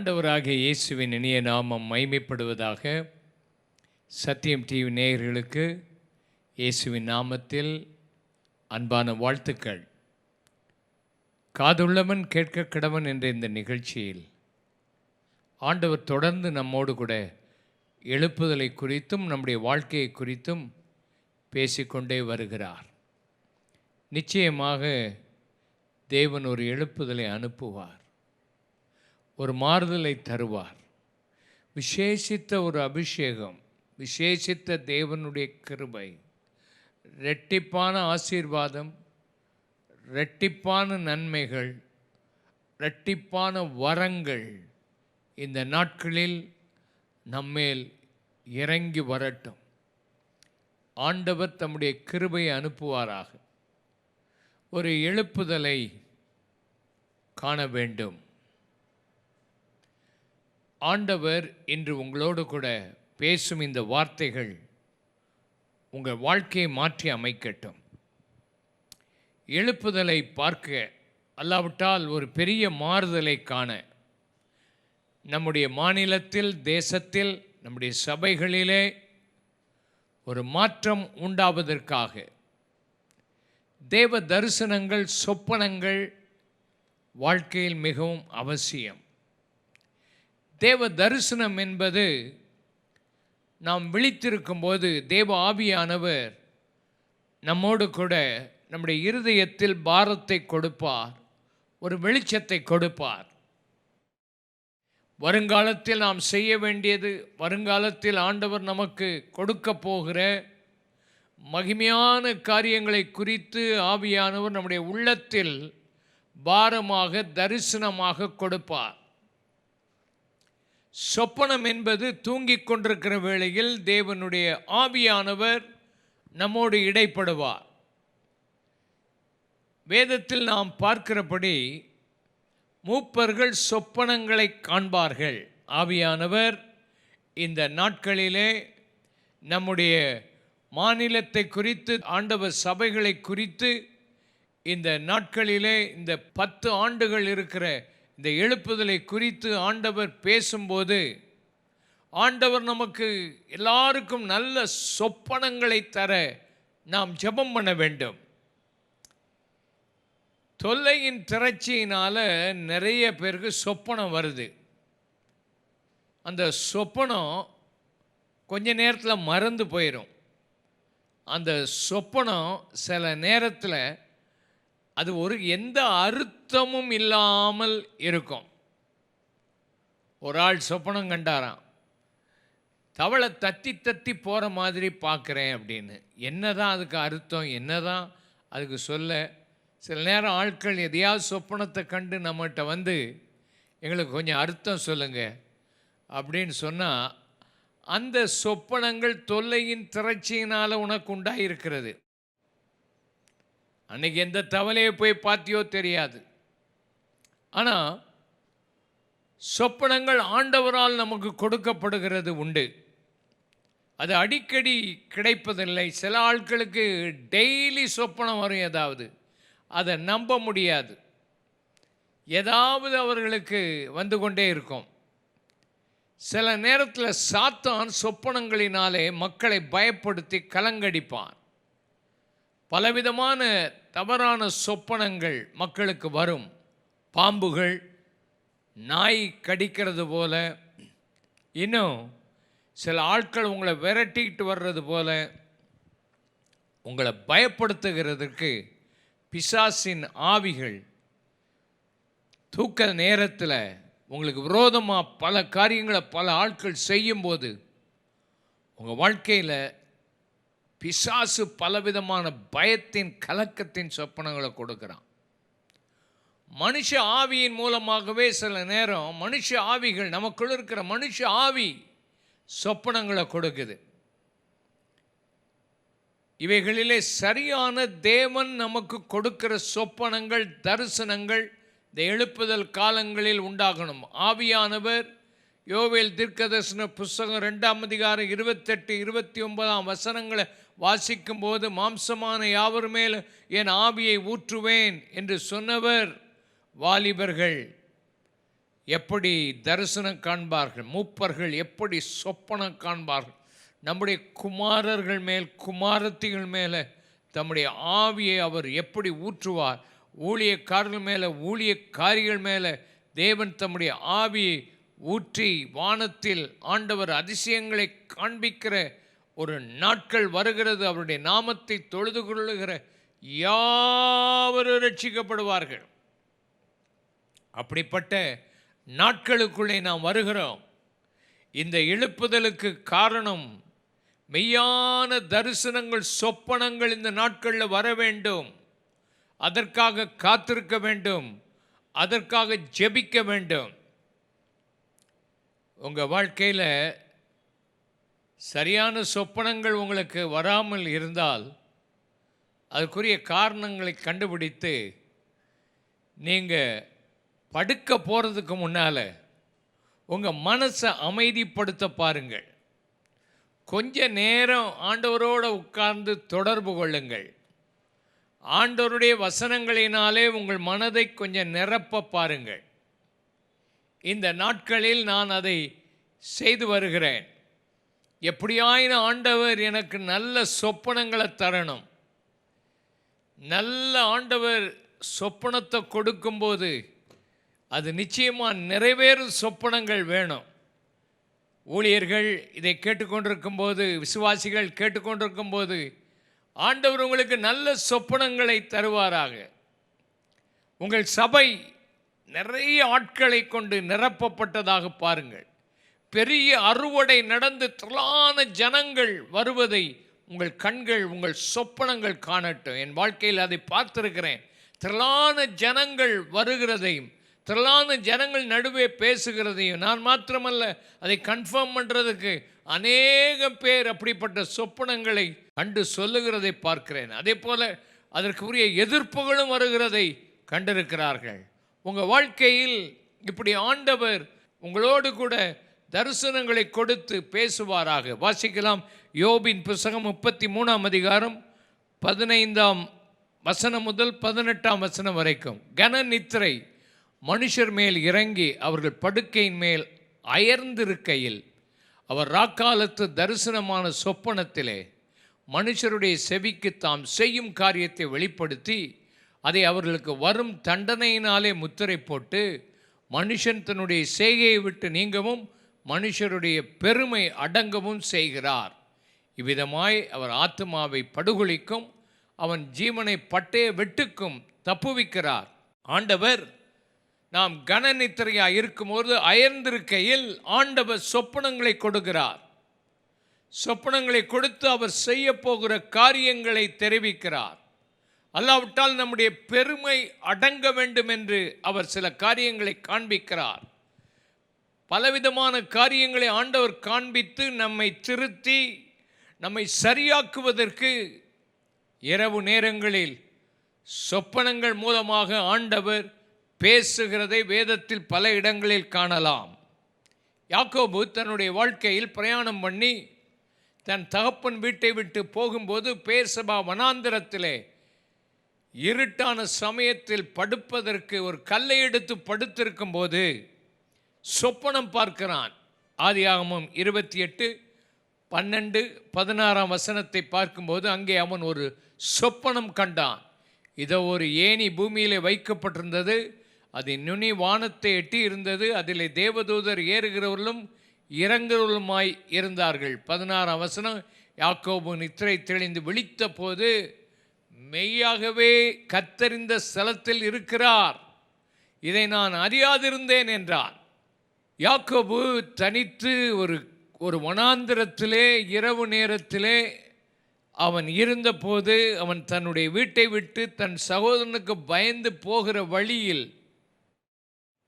ஆண்டவராக இயேசுவின் இனிய நாமம் மைமைப்படுவதாக சத்தியம் டிவி நேயர்களுக்கு இயேசுவின் நாமத்தில் அன்பான வாழ்த்துக்கள். காதுள்ளவன் கேட்க கிடவன் என்ற இந்த நிகழ்ச்சியில் ஆண்டவர் தொடர்ந்து நம்மோடு கூட எழுப்புதலை குறித்தும் நம்முடைய வாழ்க்கையை குறித்தும் பேசிக்கொண்டே வருகிறார். நிச்சயமாக தேவன் ஒரு எழுப்புதலை அனுப்புவார். ஒரு மாறுதலை தருவார். விசேஷித்த ஒரு அபிஷேகம் விசேஷித்த தேவனுடைய கிருபை ரெட்டிப்பான ஆசீர்வாதம் ரெட்டிப்பான நன்மைகள் ரெட்டிப்பான வரங்கள் இந்த நாட்களில் நம்மேல் இறங்கி வரட்டும். ஆண்டவர் தம்முடைய கிருபையை அனுப்புவாராக. ஒரு எழுப்புதலை காண வேண்டும். ஆண்டவர் இன்று உங்களோடு கூட பேசும் இந்த வார்த்தைகள் உங்கள் வாழ்க்கையை மாற்றி அமைக்கட்டும். எழுப்புதலை பார்க்க அல்லாவிட்டால் ஒரு பெரிய மாறுதலை காண. நம்முடைய மாநிலத்தில் தேசத்தில் நம்முடைய சபைகளிலே ஒரு மாற்றம் உண்டாவதற்காக தேவ தரிசனங்கள் சொப்பனங்கள் வாழ்க்கையில் மிகவும் அவசியம். தேவ தரிசனம் என்பது நாம் விழித்திருக்கும் போது தேவ ஆவியானவர் நம்மோடு கூட நம்முடைய இருதயத்தில் பாரத்தை கொடுப்பார் ஒரு வெளிச்சத்தை கொடுப்பார். வருங்காலத்தில் நாம் செய்ய வேண்டியது வருங்காலத்தில் ஆண்டவர் நமக்கு கொடுக்க போகிற மகிமையான காரியங்களை குறித்து ஆவியானவர் நம்முடைய உள்ளத்தில் பாரமாக தரிசனமாக கொடுப்பார். சொப்பனம் என்பது தூங்கிக் கொண்டிருக்கிற வேளையில் தேவனுடைய ஆவியானவர் நம்மோடு இடைப்படுவார். வேதத்தில் நாம் பார்க்கிறபடி மூப்பர்கள் சொப்பனங்களை காண்பார்கள். ஆவியானவர் இந்த நாட்களிலே நம்முடைய மாநிலத்தை குறித்து ஆண்டவர் சபைகளை குறித்து இந்த நாட்களிலே இந்த பத்து ஆண்டுகள் இருக்கிற இந்த எழுப்புதலை குறித்து ஆண்டவர் பேசும்போது ஆண்டவர் நமக்கு எல்லாருக்கும் நல்ல சொப்பனங்களை தர நாம் ஜெபம் பண்ண வேண்டும். தொல்லையின் திரட்சியினால் நிறைய பேருக்கு சொப்பனம் வருது. அந்த சொப்பனம் கொஞ்ச நேரத்தில் மறந்து போயிடும் அந்த சொப்பனம் சில நேரத்தில் அது ஒரு எந்த அர்த்தமும் இல்லாமல் இருக்கும். ஒரு ஆள் சொப்பனம் கண்டாராம். தவளை தத்தி தத்தி போகிற மாதிரி பார்க்குறேன் அப்படின்னு. என்னதான் அதுக்கு அர்த்தம் என்னதான் அதுக்கு சொல்ல. சில நேரம் ஆட்கள் எதையாவது சொப்பனத்தை கண்டு நம்மகிட்ட வந்து எங்களுக்கு கொஞ்சம் அர்த்தம் சொல்லுங்கள் அப்படின்னு சொன்னால் அந்த சொப்பனங்கள் தொல்லையின் திரட்சியினால் உனக்கு உண்டாயிருக்கிறது. அன்னைக்கு எந்த தவளையை போய் பார்த்தியோ தெரியாது. ஆனால் சொப்பனங்கள் ஆண்டவரால் நமக்கு கொடுக்கப்படுகிறது உண்டு. அது அடிக்கடி கிடைப்பதில்லை. சில ஆட்களுக்கு டெய்லி சொப்பனம் வரும் ஏதாவது. அதை நம்ப முடியாது. ஏதாவது அவர்களுக்கு வந்து கொண்டே இருக்கும். சில நேரத்தில் சாத்தான் சொப்பனங்களினாலே மக்களை பயப்படுத்தி கலங்கடிப்பான். பலவிதமான தவறான சொப்பனங்கள் மக்களுக்கு வரும். பாம்புகள் நாய் கடிக்கிறது போல இன்னும் சில ஆட்கள் உங்களை விரட்டிக்கிட்டு வர்றது போல உங்களை பயப்படுத்துகிறதுக்கு பிசாசின் ஆவிகள் தூக்க நேரத்தில் உங்களுக்கு விரோதமாக பல காரியங்களை பல ஆட்கள் செய்யும்போது உங்கள் வாழ்க்கையில் பிசாசு பலவிதமான பயத்தின் கலக்கத்தின் சொப்பனங்களை கொடுக்குறான். மனுஷ ஆவியின் மூலமாகவே சில நேரம் மனுஷ ஆவிகள் நமக்குள்ள இருக்கிற மனுஷ ஆவி சொப்பனங்களை கொடுக்குது. இவைகளிலே சரியான தேவன் நமக்கு கொடுக்கிற சொப்பனங்கள் தரிசனங்கள் இந்த எழுப்புதல் காலங்களில் உண்டாகணும். ஆவியானவர் யோவேல் தீர்க்கதர்சன புஸ்தகம் ரெண்டாம் அதிகாரம் இருபத்தெட்டு இருபத்தி ஒன்பதாம் வசனங்களை வாசிக்கும் போது மாம்சமான யாவர் மேல் என் ஆவியை ஊற்றுவேன் என்று சொன்னவர் வாலிபர்கள். எப்படி தரிசனம் காண்பார்கள் மூப்பர்கள் எப்படி சொப்பனம் காண்பார்கள். நம்முடைய குமாரர்கள் மேல் குமாரத்திகள் மேலே தம்முடைய ஆவியை அவர் எப்படி ஊற்றுவார். ஊழியக்காரர்கள் மேலே ஊழியக்காரிகள் மேலே தேவன் தம்முடைய ஆவியை ஊற்றி வானத்தில் ஆண்டவர் அதிசயங்களை காண்பிக்கிற ஒரு நாட்கள் வருகிறது அவருடைய நாமத்தை தொழுது கொள்ளுகிற யாவரும் ரட்சிக்கப்படுவார்கள் அப்படிப்பட்ட நாட்களுக்குள்ளே நாம் வருகிறோம். இந்த எழுப்புதலுக்கு காரணம் மெய்யான தரிசனங்கள் சொப்பனங்கள் இந்த நாட்களில் வர வேண்டும். அதற்காக காத்திருக்க வேண்டும். அதற்காக ஜெபிக்க வேண்டும். உங்கள் வாழ்க்கையில் சரியான சொப்பனங்கள் உங்களுக்கு வராமல் இருந்தால் அதுக்குரிய காரணங்களை கண்டுபிடித்து நீங்கள் படுக்க போகிறதுக்கு முன்னால் உங்கள் மனசை அமைதிப்படுத்த பாருங்கள். கொஞ்ச நேரம் ஆண்டவரோடு உட்கார்ந்து தொடர்பு கொள்ளுங்கள். ஆண்டவருடைய வசனங்களினாலே உங்கள் மனதை கொஞ்சம் நிரப்ப பாருங்கள். இந்த நாட்களில் நான் அதை செய்து வருகிறேன். எப்படியாயினும் ஆண்டவர் எனக்கு நல்ல சொப்பனங்களை தரணும்? நல்ல ஆண்டவர் சொப்பனத்தை கொடுக்கும்போது அது நிச்சயமாக நிறைவேறும் சொப்பனங்கள் வேணும். ஊழியர்கள் இதை கேட்டுக்கொண்டிருக்கும் போது விசுவாசிகள் கேட்டுக்கொண்டிருக்கும் போது ஆண்டவர் உங்களுக்கு நல்ல சொப்பனங்களை தருவாராக. உங்கள் சபை நிறைய ஆட்களை கொண்டு நிரப்பப்பட்டதாக பாருங்கள். பெரிய அறுவடை நடந்து திரளான ஜனங்கள் வருவதை உங்கள் கண்கள் உங்கள் சொப்பனங்கள் காணட்டும். என் வாழ்க்கையில் அதை பார்த்துருக்கிறேன். திரளான ஜனங்கள் வருகிறதையும் திரளான ஜனங்கள் நடுவே பேசுகிறதையும் நான் மாத்திரமல்ல அதை கன்ஃபார்ம் பண்ணுறதுக்கு அநேக பேர் அப்படிப்பட்ட சொப்பனங்களை கண்டு சொல்லுகிறதை பார்க்கிறேன். அதே போல் அதற்கு உரிய எதிர்ப்புகளும் வருகிறதை கண்டிருக்கிறார்கள். உங்கள் வாழ்க்கையில் இப்படி ஆண்டவர் உங்களோடு கூட தரிசனங்களை கொடுத்து பேசுவாராக. வாசிக்கலாம். யோபின் புஸ்தகம் முப்பத்தி மூணாம் அதிகாரம் பதினைந்தாம் வசனம் முதல் பதினெட்டாம் வசனம் வரைக்கும். கன நித்திரை மனுஷர் மேல் இறங்கி அவர்கள் படுக்கையின் மேல் அயர்ந்திருக்கையில் அவர் ராக்காலத்து தரிசனமான சொப்பனத்திலே மனுஷருடைய செவிக்கு தாம் செய்யும் காரியத்தை வெளிப்படுத்தி அதை அவர்களுக்கு வரும் தண்டனையினாலே முத்திரை போட்டு மனுஷன் தன்னுடைய செய்கையை விட்டு நீங்கவும் மனுஷருடைய பெருமை அடங்கவும் செய்கிறார். இவ்விதமாய் அவர் ஆத்மாவை படுகொலிக்கும் அவன் ஜீவனை பட்டய வெட்டுக்கும் தப்புவிக்கிறார். ஆண்டவர் நாம் கனநித்திரையாக இருக்கும்போது அயர்ந்திருக்கையில் ஆண்டவர் சொப்பனங்களை கொடுக்கிறார். சொப்பனங்களை கொடுத்து அவர் செய்ய போகிற காரியங்களை தெரிவிக்கிறார். அல்லாவிட்டால் நம்முடைய பெருமை அடங்க வேண்டும் என்று அவர் சில காரியங்களை காண்பிக்கிறார். பலவிதமான காரியங்களை ஆண்டவர் காண்பித்து நம்மை திருத்தி நம்மை சரியாக்குவதற்கு இரவு நேரங்களில் சொப்பனங்கள் மூலமாக ஆண்டவர் பேசுகிறதை வேதத்தில் பல இடங்களில் காணலாம். யாக்கோபு தன்னுடைய வாழ்க்கையில் பிரயாணம் பண்ணி தன் தகப்பன் வீட்டை விட்டு போகும்போது பேர்சபா வனாந்திரத்திலே இருட்டான சமயத்தில் படுப்பதற்கு ஒரு கல்லை எடுத்து படுத்திருக்கும்போது சொப்பனம் பார்க்கிறான். ஆதியாகமம் இருபத்தி எட்டு பன்னெண்டு பதினாறாம் வசனத்தை பார்க்கும்போது அங்கே அவன் ஒரு சொப்பனம் கண்டான். இதோ ஒரு ஏணி பூமியிலே வைக்கப்பட்டிருந்தது. அது நுனி வானத்தை எட்டி இருந்தது. அதிலே தேவதூதர் ஏறுகிறவர்களும் இறங்குறவர்களுமாய் இருந்தார்கள். பதினாறாம் வசனம் யாக்கோபு நித்திரை தெளிந்து விழித்த போது மெய்யாகவே கத்தறிந்த ஸ்தலத்தில் இருக்கிறார். இதை நான் அறியாதிருந்தேன் என்றான். யாக்கோபு தனித்து ஒரு ஒரு வனாந்திரத்திலே இரவு நேரத்திலே அவன் இருந்தபோது அவன் தன்னுடைய வீட்டை விட்டு தன் சகோதரனுக்கு பயந்து போகிற வழியில்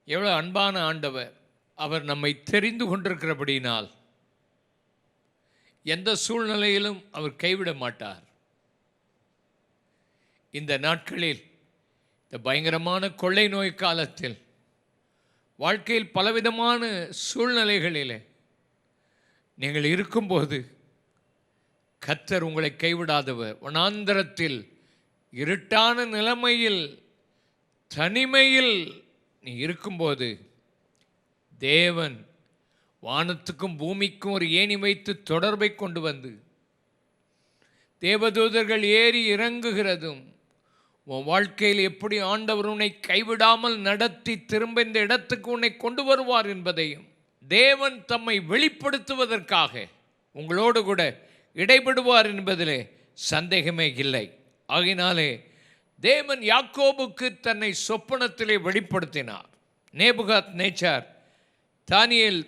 எவ்வளோ அன்பான ஆண்டவர் அவர் நம்மை தெரிந்து கொண்டிருக்கிறபடியினால் எந்த சூழ்நிலையிலும் அவர் கைவிட மாட்டார். இந்த நாட்களில் இந்த பயங்கரமான கொள்ளை நோய் காலத்தில் வாழ்க்கையில் பலவிதமான சூழ்நிலைகளிலே நீங்கள் இருக்கும்போது கத்தர் உங்களை கைவிடாதவர். வனாந்தரத்தில் இருட்டான நிலைமையில் தனிமையில் நீ இருக்கும்போது தேவன் வானத்துக்கும் பூமிக்கும் ஒரு ஏணி வைத்து தொடர்பை கொண்டு வந்து தேவதூதர்கள் ஏறி இறங்குகிறதும் உன் வாழ்க்கையில் எப்படி ஆண்டவர் உன்னை கைவிடாமல் நடத்தி திரும்ப இந்த இடத்துக்கு உன்னை கொண்டு வருவார் என்பதையும் தேவன் தம்மை வெளிப்படுத்துவதற்காக உங்களோடு கூட இடைபடுவார் என்பதிலே சந்தேகமே இல்லை. ஆகினாலே தேவன் யாக்கோபுக்கு தன்னை சொப்பனத்திலே வெளிப்படுத்தினார். நேபுகாத் நேச்சார் தானியேல்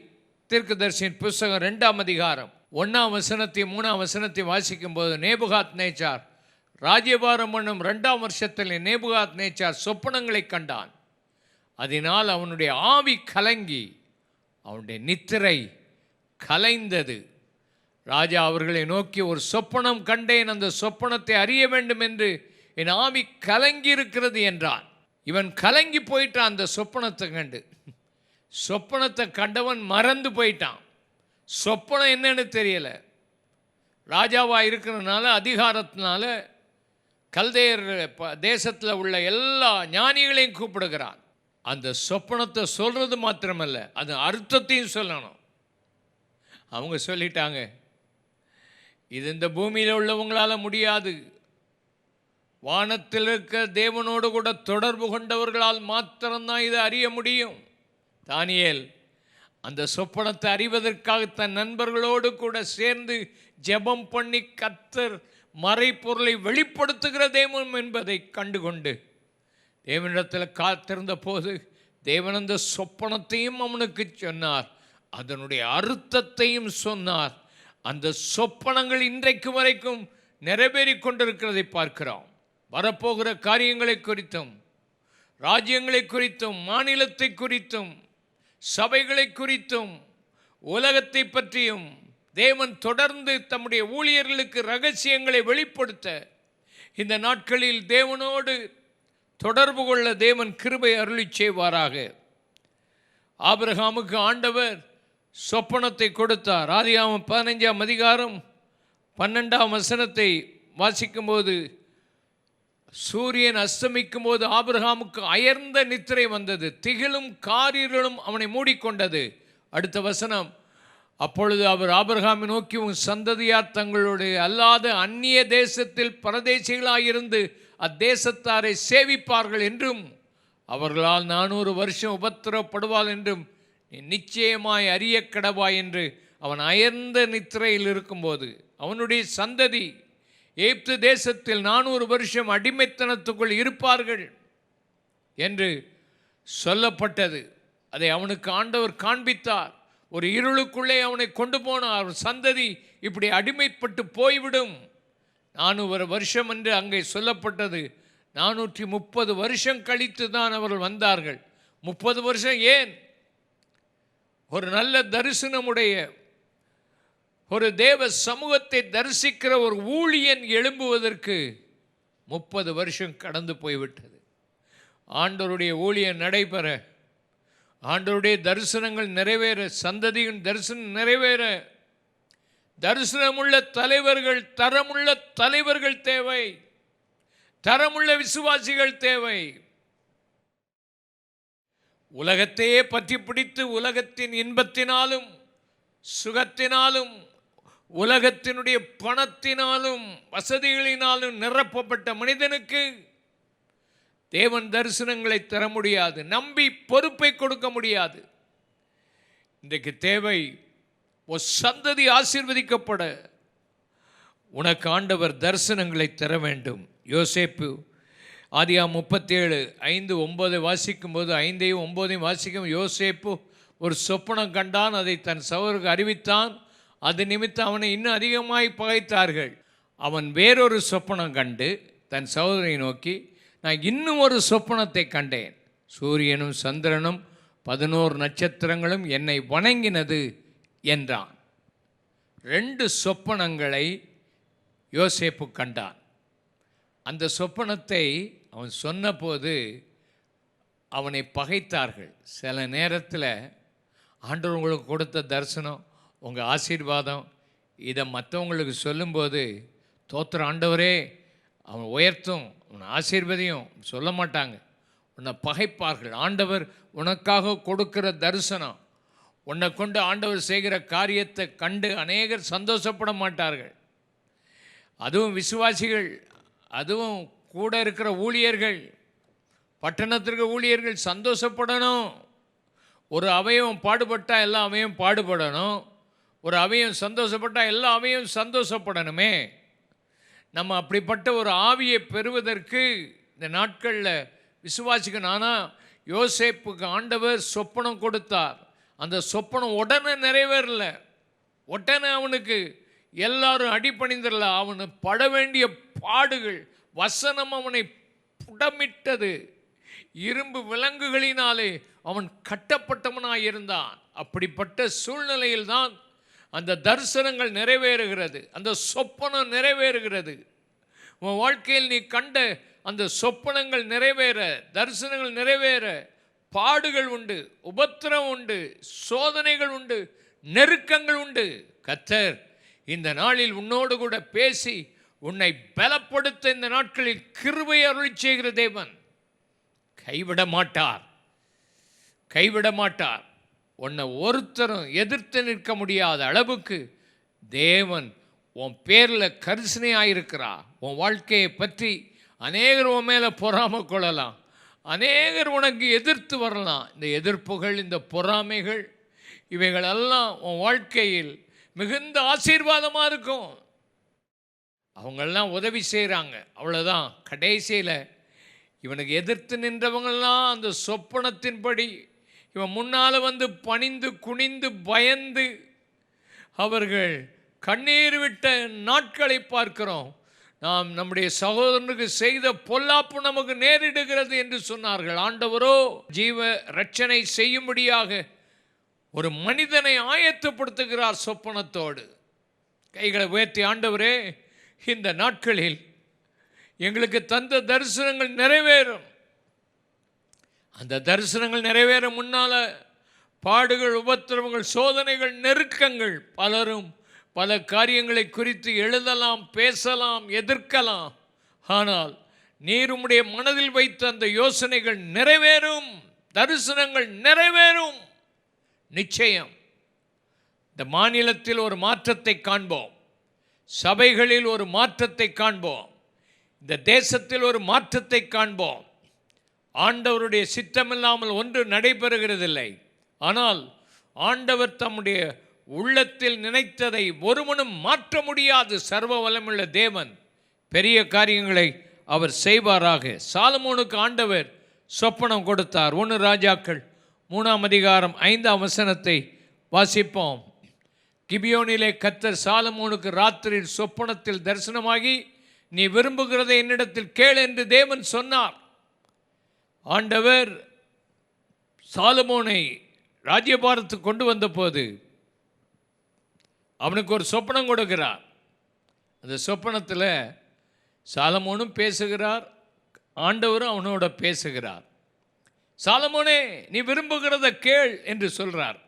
தீர்க்கதரிசியின் புஸ்தகம் ரெண்டாம் அதிகாரம் ஒன்றாம் வசனத்தை மூணாம் வசனத்தை வாசிக்கும்போது நேபுகாத் நேச்சார் ராஜ்யபாரம் பண்ணும் ரெண்டாம் வருஷத்தில் நேபுகாத் நேச்சார் சொப்பனங்களை கண்டான். அதனால் அவனுடைய ஆவி கலங்கி அவனுடைய நித்திரை கலைந்தது. ராஜா அவர்களை நோக்கி ஒரு சொப்பனம் கண்டேன் அந்த சொப்பனத்தை அறிய வேண்டும் என்று என் ஆவி கலங்கி இருக்கிறது என்றான். இவன் கலங்கி போயிட்டான் அந்த சொப்பனத்தை கண்டு. சொப்பனத்தை கண்டவன் மறந்து போயிட்டான். சொப்பனம் என்னன்னு தெரியலை. ராஜாவாக இருக்கிறதுனால அதிகாரத்தினால கல்தேயர் தேசத்தில் உள்ள எல்லா ஞானிகளையும் கூப்பிடுகிறான். அந்த சொப்பனத்தை சொல்கிறது மாத்திரமல்ல அது அர்த்தத்தையும் சொல்லணும். அவங்க சொல்லிட்டாங்க இது இந்த பூமியில் உள்ளவங்களால முடியாது. வானத்தில் இருக்க தேவனோடு கூட தொடர்பு கொண்டவர்களால் மாத்திரம்தான் இதை அறிய முடியும். தானியேல் அந்த சொப்பனத்தை அறிவதற்காக தன் நண்பர்களோடு கூட சேர்ந்து ஜெபம் பண்ணி கத்தர் மறைப்பொருளை வெளிப்படுத்துகிற தெய்வம் என்பதை கண்டுகொண்டு தேவனிடத்தில் காத்திருந்த போது தேவன் அந்த சொப்பனத்தையும் அவனுக்கு சொன்னார். அதனுடைய அர்த்தத்தையும் சொன்னார். அந்த சொப்பனங்கள் இன்றைக்கு வரைக்கும் நிறைவேறிக் கொண்டிருக்கிறதை பார்க்கிறோம். வரப்போகிற காரியங்களை குறித்தும் ராஜ்யங்களை குறித்தும் மாநிலத்தை குறித்தும் சபைகளை குறித்தும் உலகத்தை பற்றியும் தேவன் தொடர்ந்து தம்முடைய ஊழியர்களுக்கு ரகசியங்களை வெளிப்படுத்த இந்த நாட்களில் தேவனோடு தொடர்பு கொள்ள தேவன் கிருபை அருளி செய்வாராக. ஆபிரகாமுக்கு ஆண்டவர் சொப்பனத்தை கொடுத்தார். ஆதியாமம் பதினஞ்சாம் அதிகாரம் பன்னெண்டாம் வசனத்தை வாசிக்கும்போது சூரியன் அஸ்தமிக்கும் போது ஆபிரகாமுக்கு அயர்ந்த நித்திரை வந்தது. திகிலும் காரிருளும் அவனை மூடிக்கொண்டது. அடுத்த வசனம் அப்பொழுது அவர் ஆபிரகாமை நோக்கி உன் சந்ததியார் தங்களுடைய அல்லாத அந்நிய தேசத்தில் பரதேசிகளாயிருந்து அத்தேசத்தாரை சேவிப்பார்கள் என்றும் அவர்களால் நானூறு வருஷம் உபத்திரப்படுவாள் என்றும் நீ நிச்சயமாய் அறிய கடவாய் என்று அவன் அயர்ந்த நித்திரையில் இருக்கும்போது அவனுடைய சந்ததி எய்ப்து தேசத்தில் நானூறு வருஷம் அடிமைத்தனத்துக்குள் இருப்பார்கள் என்று சொல்லப்பட்டது. அதை அவனுக்கு ஆண்டவர் காண்பித்தார். ஒரு இருளுக்குள்ளே அவனை கொண்டு போன அவர் சந்ததி இப்படி அடிமைப்பட்டு போய்விடும். நானூறு வருஷம் என்று அங்கே சொல்லப்பட்டது. நானூற்றி முப்பது வருஷம் கழித்து தான் அவர்கள் வந்தார்கள். முப்பது வருஷம் ஏன்? ஒரு நல்ல தரிசனமுடைய ஒரு தேவ சமூகத்தை தரிசிக்கிற ஒரு ஊழியன் எழும்புவதற்கு முப்பது வருஷம் கடந்து போய்விட்டது. ஆண்டவருடைய ஊழியன் நடைபெற ஆண்டவருடைய தரிசனங்கள் நிறைவேற சந்ததியின் தரிசனம் நிறைவேற. தரிசனமுள்ள தலைவர்கள் தரமுள்ள தலைவர்கள் தேவை. தரமுள்ள விசுவாசிகள் தேவை. உலகத்தையே பற்றி பிடித்து உலகத்தின் இன்பத்தினாலும் சுகத்தினாலும் உலகத்தினுடைய பணத்தினாலும் வசதிகளினாலும் நிரப்பப்பட்ட மனிதனுக்கு தேவன் தரிசனங்களை தர முடியாது நம்பி பொறுப்பை கொடுக்க முடியாது. இன்றைக்கு தேவை ஒரு சந்ததி ஆசீர்வதிக்கப்பட உனக்கு ஆண்டவர் தரிசனங்களை தர வேண்டும். யோசேப்பு ஆதியா முப்பத்தேழு ஐந்து ஒன்பதை வாசிக்கும்போது ஐந்தையும் ஒம்போதையும் வாசிக்கும் யோசேப்பு ஒரு சொப்பனம் கண்டான் அதை தன் சவருக்கு அறிவித்தான். அது நிமித்தம் அவனை இன்னும் அதிகமாய் பகைத்தார்கள். அவன் வேறொரு சொப்பனம் கண்டு தன் சகோதரியை நோக்கி நான் இன்னும் ஒரு சொப்பனத்தை கண்டேன். சூரியனும் சந்திரனும் பதினோரு நட்சத்திரங்களும் என்னை வணங்கினது என்றான். ரெண்டு சொப்பனங்களை யோசேப்பு கண்டான். அந்த சொப்பனத்தை அவன் சொன்னபோது அவனை பகைத்தார்கள். சில நேரத்தில் ஆண்டவர் உங்களுக்கு கொடுத்த தரிசனம் உங்கள் ஆசீர்வாதம் இதை மற்றவங்களுக்கு சொல்லும்போது தோத்திர ஆண்டவரே அவன் உயர்த்தும் உன் ஆசீர்வதியும். சொல்ல மாட்டாங்க. உன்னை பகைப்பார்கள். ஆண்டவர் உனக்காக கொடுக்கிற தரிசனம். உன்னை கொண்டு ஆண்டவர் செய்கிற காரியத்தை கண்டு அநேகர் சந்தோஷப்பட மாட்டார்கள். அதுவும் விசுவாசிகள் அதுவும் கூட இருக்கிற ஊழியர்கள் பட்டணத்திற்கு ஊழியர்கள் சந்தோஷப்படணும். ஒரு அவையும் பாடுபட்டால் எல்லா அவையும் பாடுபடணும். ஒரு அவயம் சந்தோஷப்பட்டால் எல்லா அவையும் சந்தோஷப்படணுமே. நம்ம அப்படிப்பட்ட ஒரு ஆவியை பெறுவதற்கு இந்த நாட்களில் விசுவாசிக்கணும் ஆனால் யோசேப்புக்கு ஆண்டவர் சொப்பனம் கொடுத்தார். அந்த சொப்பனம் உடனே நிறைவேறல. உடனே அவனுக்கு எல்லாரும் அடிப்பணிந்துடல அவனு பட வேண்டிய பாடுகள் வசனம் அவனை புடமிட்டது. இரும்பு விலங்குகளினாலே அவன் கட்டப்பட்டவனாக இருந்தான் அப்படிப்பட்ட சூழ்நிலையில்தான் அந்த தரிசனங்கள் நிறைவேறுகிறது. அந்த சொப்பனம் நிறைவேறுகிறது. உன் வாழ்க்கையில் நீ கண்ட அந்த சொப்பனங்கள் நிறைவேற தரிசனங்கள் நிறைவேற பாடுகள் உண்டு உபத்திரம் உண்டு சோதனைகள் உண்டு நெருக்கங்கள் உண்டு. கத்தர் இந்த நாளில் உன்னோடு கூட பேசி உன்னை பலப்படுத்த இந்த நாட்களில் கிருவை அருள் செய்கிற தேவன். கைவிட மாட்டார் கைவிட மாட்டார் உன்னை ஒருத்தரும் எதிர்த்து நிற்க முடியாத அளவுக்கு தேவன் உன் பேரில் கரிசனையாயிருக்கிறா. உன் வாழ்க்கையை பற்றி அநேகர் உன் மேலே பொறாம கொள்ளலாம். அநேகர் உனக்கு எதிர்த்து வரலாம். இந்த எதிர்ப்புகள் இந்த பொறாமைகள் இவைகளெல்லாம் உன் வாழ்க்கையில் மிகுந்த ஆசீர்வாதமாக இருக்கும். அவங்கெல்லாம் உதவி செய்கிறாங்க அவ்வளோதான் கடைசியில் இவனுக்கு எதிர்த்து நின்றவங்கள்லாம் அந்த சொப்பனத்தின்படி இவன் முன்னால் வந்து பணிந்து குனிந்து பயந்து அவர்கள் கண்ணீர் விட்ட நாட்களை பார்க்கிறோம். நாம் நம்முடைய சகோதரனுக்கு செய்த பொல்லாப்பு நமக்கு நேரிடுகிறது என்று சொன்னார்கள். ஆண்டவரோ ஜீவ ரட்சனை செய்யும்படியாக ஒரு மனிதனை ஆயத்தப்படுத்துகிறார் சொப்பனத்தோடு. கைகளை உயர்த்தி ஆண்டவரே இந்த நாட்களில் எங்களுக்கு தந்த தரிசனங்கள் நிறைவேறும். அந்த தரிசனங்கள் நிறைவேற முன்னால் பாடுகள் உபத்திரவங்கள் சோதனைகள் நெருக்கங்கள் பலரும் பல காரியங்களை குறித்து எழுதலாம் பேசலாம் எதிர்க்கலாம். ஆனால் நீர் உம்முடைய மனதில் வைத்த அந்த யோசனைகள் நிறைவேறும் தரிசனங்கள் நிறைவேறும். நிச்சயம் இந்த மாநிலத்தில் ஒரு மாற்றத்தை காண்போம். சபைகளில் ஒரு மாற்றத்தை காண்போம். இந்த தேசத்தில் ஒரு மாற்றத்தை காண்போம். ஆண்டவருடைய சித்தமில்லாமல் ஒன்று நடைபெறுகிறதில்லை. ஆனால் ஆண்டவர் தம்முடைய உள்ளத்தில் நினைத்ததை ஒருவனும் மாற்ற முடியாது சர்வ வளமுள்ள தேவன். பெரிய காரியங்களை அவர் செய்வாராக. சாலமோனுக்கு ஆண்டவர் சொப்பனம் கொடுத்தார். ஒன்று ராஜாக்கள் மூணாம் அதிகாரம் ஐந்தாம் வசனத்தை வாசிப்போம். கிபியோனிலே கத்தர் சாலமோனுக்கு ராத்திரியில் சொப்பனத்தில் தரிசனமாகி நீ விரும்புகிறதை என்னிடத்தில் கேள் என்று தேவன் சொன்னார். ஆண்டவர் சாலமோனை ராஜ்யபாரத்துக்கு கொண்டு வந்தபோது அவனுக்கு ஒரு சொப்பனம் கொடுக்கிறார். அந்த சொப்பனத்தில் சாலமோனும் பேசுகிறார் ஆண்டவரும் அவனோட பேசுகிறார். சாலமோனே நீ விரும்புகிறத கேள் என்று சொல்கிறார்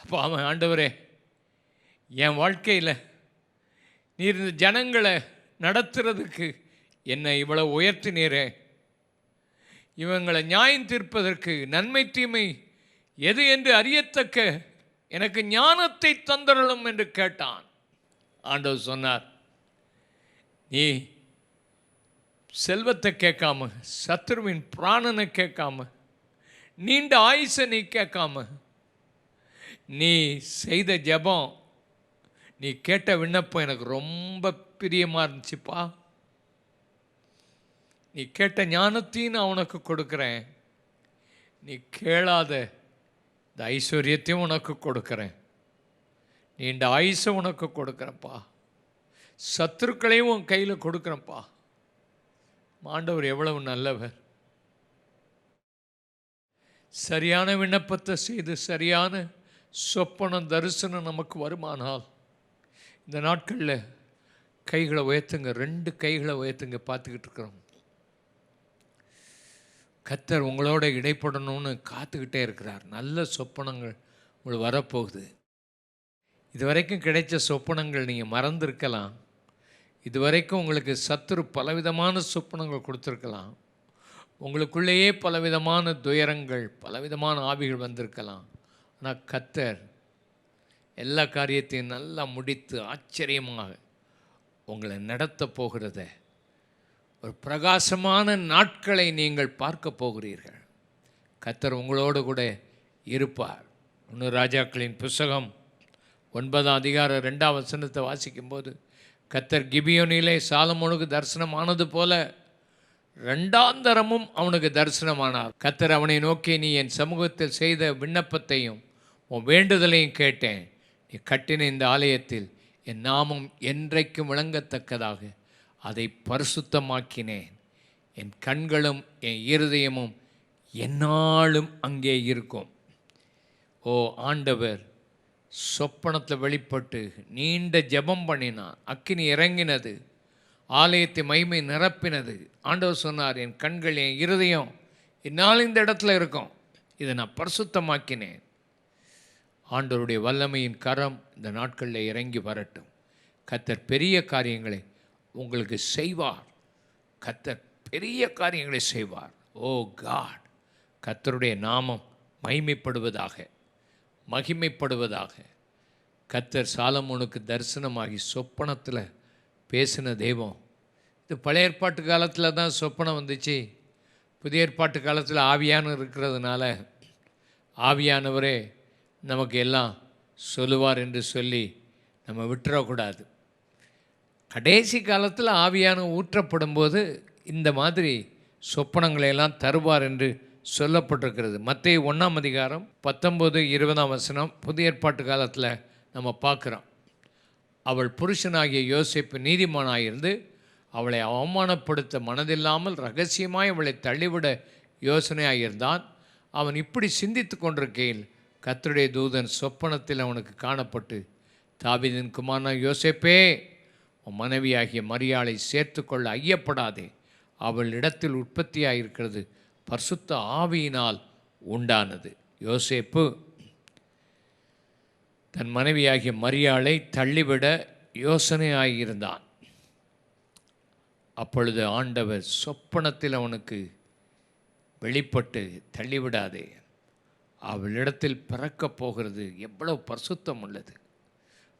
அப்போ அவன் ஆண்டவரே என் வாழ்க்கையில் நீர் இந்த ஜனங்களை நடத்துறதுக்கு என்னை இவ்வளோ உயர்த்தினீரே. இவங்களை நியாயம் தீர்ப்பதற்கு நன்மை தீமை எது என்று அறியத்தக்க எனக்கு ஞானத்தை தந்தரலும் என்று கேட்டான். ஆண்டவர் சொன்னார் நீ செல்வத்தை கேட்காம சத்ருவின் பிராணனை கேட்காம நீண்ட ஆயுசை நீ கேட்காம நீ செய்த ஜெபம் நீ கேட்ட விண்ணப்பம் எனக்கு ரொம்ப பிரியமாக இருந்துச்சுப்பா. நீ கேட்ட ஞானத்தையும் நான் உனக்கு கொடுக்குறேன். நீ கேளாத இந்த ஐஸ்வர்யத்தையும் உனக்கு கொடுக்குறேன். நீண்ட ஆயுசை உனக்கு கொடுக்குறேன்ப்பா. சத்துருக்களையும் உன் கையில் கொடுக்குறேன்ப்பா. மாண்டவர் எவ்வளவு நல்லவர். சரியான விண்ணப்பத்தை செய்து சரியான சொப்பனம் தரிசனம் நமக்கு வருமானால் இந்த நாட்களில் கைகளை உயர்த்துங்க ரெண்டு கைகளை உயர்த்துங்க பார்த்துக்கிட்டு இருக்கிறோம். கத்தர் உங்களோட இடைப்படணும்னு காத்துக்கிட்டே இருக்கிறார். நல்ல சொப்பனங்கள் உங்களுக்கு வரப்போகுது. இது வரைக்கும் கிடைச்ச சொப்பனங்கள் நீங்கள் மறந்துருக்கலாம். இது வரைக்கும் உங்களுக்கு சத்துரு பலவிதமான சொப்பனங்கள் கொடுத்துருக்கலாம். உங்களுக்குள்ளேயே பலவிதமான துயரங்கள் பலவிதமான ஆவிகள் வந்திருக்கலாம். ஆனால் கத்தர் எல்லா காரியத்தையும் நல்லா முடித்து ஆச்சரியமாக உங்களை நடத்த போகிறத ஒரு பிரகாசமான நாட்களை நீங்கள் பார்க்க போகிறீர்கள். கத்தர் உங்களோடு கூட இருப்பார். ஒன்று ராஜாக்களின் புஸ்தகம் ஒன்பதாம் அதிகாரம் ரெண்டாம் வசனத்தை வாசிக்கும்போது கத்தர் கிபியோனிலே சாலமோனுக்கு தரிசனமானது போல ரெண்டாந்தரமும் அவனுக்கு தரிசனமானார். கத்தர் அவனை நோக்கி நீ என் சமூகத்தில் செய்த விண்ணப்பத்தையும் உன் வேண்டுதலையும் கேட்டேன். நீ கட்டின இந்த ஆலயத்தில் என் நாமம் என்றைக்கும் விளங்கத்தக்கதாக. அதை பரிசுத்தமாக்கினேன். என் கண்களும் என் இருதயமும் என்னாலும் அங்கே இருக்கும். ஓ ஆண்டவர் சொப்பனத்தில் வெளிப்பட்டு நீண்ட ஜெபம் பண்ணினான் அக்கினி இறங்கினது ஆலயத்தை மகிமை நிரப்பினது. ஆண்டவர் சொன்னார் என் கண்கள் என் இருதயம் என்னால் இந்த இடத்துல இருக்கும். இதை நான் பரிசுத்தமாக்கினேன். ஆண்டவருடைய வல்லமையின் கரம் இந்த நாட்களில் இறங்கி வரட்டும். கத்தர் பெரிய காரியங்களை உங்களுக்கு செய்வார். கத்தர் பெரிய காரியங்களை செய்வார். ஓ காட் கத்தருடைய நாமம் மகிமைப்படுவதாக மகிமைப்படுவதாக. கத்தர் சாலமோனுக்கு தரிசனமாகி சொப்பனத்தில் பேசின தெய்வம். இது பழைய ஏற்பாட்டு காலத்தில் தான் சொப்பனம் வந்துச்சு. புதிய ஏற்பாட்டு காலத்தில் ஆவியான இருக்கிறதுனால ஆவியானவரே நமக்கு எல்லாம் சொல்லுவார் என்று சொல்லி நம்ம விட்டுறக்கூடாது. கடைசி காலத்தில் ஆவியான ஊற்றப்படும் போது இந்த மாதிரி சொப்பனங்களை எல்லாம் தருவார் என்று சொல்லப்பட்டிருக்கிறது. மத்திய ஒன்றாம் அதிகாரம் பத்தொம்போது இருபதாம் வசனம் புதிய ஏற்பாட்டு காலத்தில் நம்ம பார்க்குறோம். அவள் புருஷனாகிய யோசிப்பு நீதிமானாயிருந்து அவளை அவமானப்படுத்த மனதில்லாமல் ரகசியமாய் அவளை தள்ளிவிட யோசனையாயிருந்தான் அவன் இப்படி சிந்தித்து கொண்டிருக்கையில் கத்தருடைய தூதன் சொப்பனத்தில் அவனுக்கு காணப்பட்டு தாவீதின் குமாரனா யோசேப்பே உன் மனைவியாகிய மரியாளை சேர்த்துக்கொள்ள ஐயப்படாதே. அவள் இடத்தில் உற்பத்தியாயிருக்கிறது பரிசுத்த ஆவியினால் உண்டானது. யோசேப்பு தன் மனைவியாகிய மரியாளை தள்ளிவிட யோசனையாகியிருந்தான் அப்பொழுது ஆண்டவர் சொப்பனத்தில் அவனுக்கு வெளிப்பட்டு தள்ளிவிடாதே. அவளிடத்தில் பிறக்கப் போகிறது எவ்வளவு பரிசுத்தம் உள்ளது.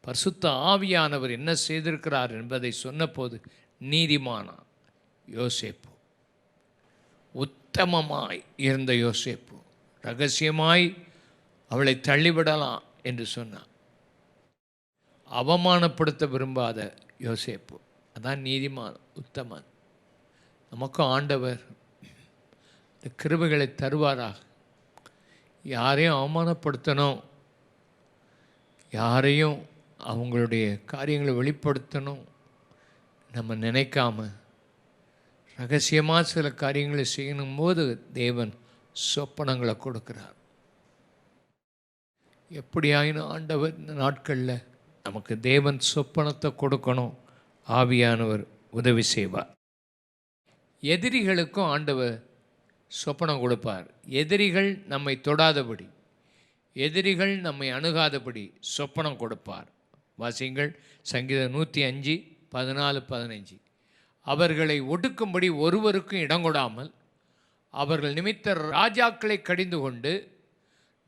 பரிசுத்த ஆவியானவர் என்ன செய்திருக்கிறார் என்பதை சொன்னபோது நீதிமானா யோசேப்பு. உத்தமமாய் இருந்த யோசேப்பு. ரகசியமாய் அவளை தள்ளிவிடலாம் என்று சொன்னான். அவமானப்படுத்த விரும்பாத யோசேப்பு. அதான் நீதிமான் உத்தமன். நமக்கும் ஆண்டவர் இந்த கிருபைகளை தருவாராக. யாரையும் அவமானப்படுத்தணும். யாரையும் அவங்களுடைய காரியங்களை வெளிப்படுத்தணும். நம்ம நினைக்காம ரகசியமாக சில காரியங்களை செய்யணும் போது தேவன் சொப்பனங்களை கொடுக்குறார். எப்படியாயினும் ஆண்டவர் இந்த நாட்களில் நமக்கு தேவன் சொப்பனத்தை கொடுக்கணும். ஆவியானவர் உதவி செய்வார். எதிரிகளுக்கும் ஆண்டவர் சொப்பனம் கொடுப்பார். எதிரிகள் நம்மை தொடாதபடி எதிரிகள் நம்மை அணுகாதபடி சொப்பனம் கொடுப்பார். வாசியுங்கள். சங்கீதம் நூற்றி அஞ்சு பதினாலு பதினஞ்சு. அவர்களை ஒடுக்கும்படி ஒருவருக்கும் இடங்கொடாமல் அவர்கள் நிமித்த ராஜாக்களை கடிந்து கொண்டு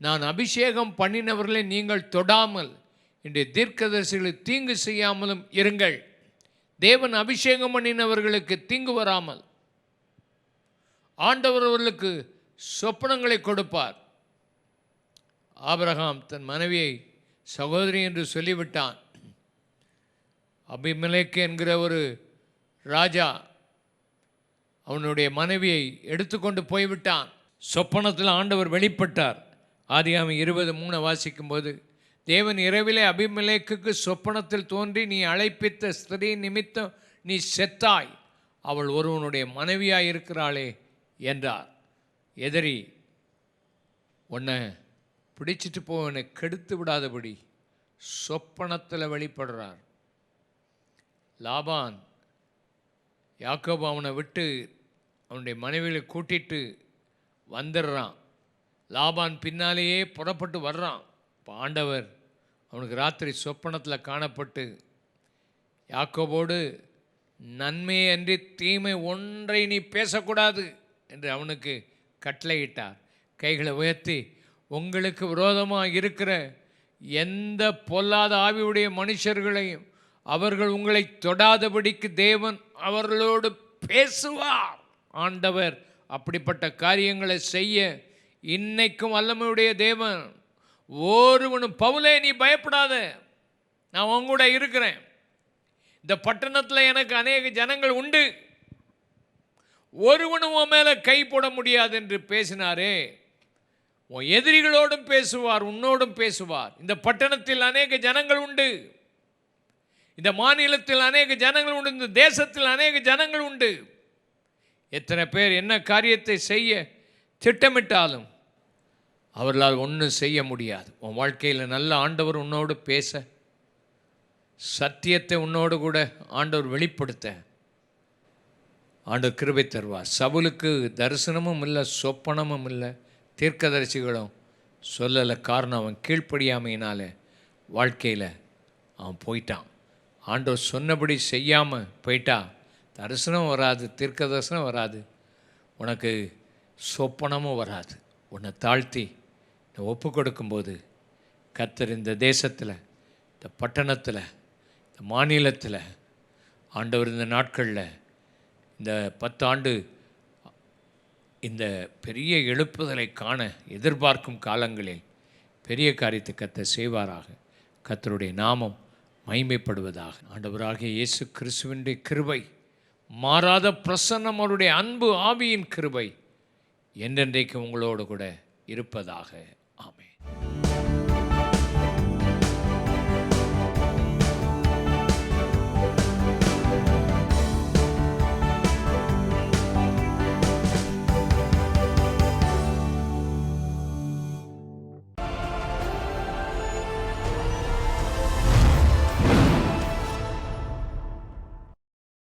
நான் அபிஷேகம் பண்ணினவர்களை நீங்கள் தொடாமல் இன்றைய தீர்க்கதரிசிகளுக்கு தீங்கு செய்யாமலும் இருங்கள். தேவன் அபிஷேகம் பண்ணினவர்களுக்கு தீங்கு வராமல் ஆண்டவர் அவர்களுக்கு சொப்பனங்களை கொடுப்பார். ஆபிரகாம் தன் மனைவியை சகோதரி என்று சொல்லிவிட்டான். அபிமலேக் என்கிற ஒரு ராஜா அவனுடைய மனைவியை எடுத்துக்கொண்டு போய்விட்டான். சொப்பனத்தில் ஆண்டவர் வெளிப்பட்டார். ஆதியாமி இருபது மூணு வாசிக்கும்போது தேவன் இரவிலே அபிமலேக்குக்கு சொப்பனத்தில் தோன்றி நீ அழைப்பித்த ஸ்திரீ நிமித்தம் நீ செத்தாய். அவள் ஒருவனுடைய மனைவியாக இருக்கிறாளே என்றார். எதிரி உன்னை பிடிச்சிட்டு போவனை கெடுத்து விடாதபடி சொப்பனத்தில் வெளிப்படுறார். லாபான் யாக்கோபு அவனை விட்டு அவனுடைய மனைவிகளை கூட்டிட்டு வந்துடுறான். லாபான் பின்னாலேயே புறப்பட்டு வர்றான். இப்போ ஆண்டவர் அவனுக்கு ராத்திரி சொப்பனத்தில் காணப்பட்டு யாக்கோபோடு நன்மையை அன்றி தீமை ஒன்றை நீ பேசக்கூடாது என்று அவனுக்கு கட்டளையிட்டார். கைகளை உயர்த்தி உங்களுக்கு விரோதமாக இருக்கிற எந்த பொல்லாத ஆவியுடைய மனுஷர்களையும் அவர்கள் உங்களை தொடாதபடிக்கு தேவன் அவர்களோடு பேசுவார். ஆண்டவர் அப்படிப்பட்ட காரியங்களை செய்ய இன்னைக்கும் வல்லமையுடைய தேவன். ஒருவனும் பவுலே நீ பயப்படாத. நான் உன் கூட இருக்கிறேன். இந்த பட்டணத்தில் எனக்கு அநேக ஜனங்கள் உண்டு. ஒருவனும் உன் மேலே கை போட முடியாது என்று பேசினாரே. உன் எதிரிகளோடும் பேசுவார் உன்னோடும் பேசுவார். இந்த பட்டணத்தில் அநேக ஜனங்கள் உண்டு. இந்த மாநிலத்தில் அநேக ஜனங்கள் உண்டு இந்த தேசத்தில் அநேக ஜனங்கள் உண்டு. எத்தனை பேர் என்ன காரியத்தை செய்ய திட்டமிட்டாலும் அவர்களால் ஒன்றும் செய்ய முடியாது. உன் வாழ்க்கையில் நல்ல ஆண்டவர் உன்னோடு பேச சத்தியத்தை உன்னோடு கூட ஆண்டவர் வெளிப்படுத்த. ஆண்டவர் கிருபை தருவார். சவுலுக்கு தரிசனமும் இல்லை சொப்பனமும் இல்லை தீர்க்கதரிசிகளும் சொல்லலை காரணம் அவன் கீழ்ப்படியாமையினால் வாழ்க்கையில் அவன் போயிட்டான். ஆண்டவர் சொன்னபடி செய்யாமல் போயிட்டா தரிசனம் வராது தீர்க்க தரிசனம் வராது. உனக்கு சொப்பனமும் வராது. உன்னை தாழ்த்தி இந்த ஒப்பு கொடுக்கும்போது கத்தர் இந்த தேசத்தில் இந்த பட்டணத்தில் இந்த மாநிலத்தில் ஆண்டவர் இந்த நாட்களில் இந்த பத்தாண்டு இந்த பெரிய எழுப்புதலை காண எதிர்பார்க்கும் காலங்களில் பெரிய காரியத்தை கத்த செய்வாராக. கத்தருடைய நாமம் மைமைப்படுவதாக ஆண்டவராகிய இயேசு கிறிஸ்துவினுடைய கிருபை மாறாத பிரசன்னம் அவருடைய அன்பு ஆவியின் கிருபை என்றென்றைக்கு உங்களோடு கூட இருப்பதாக. ஆமே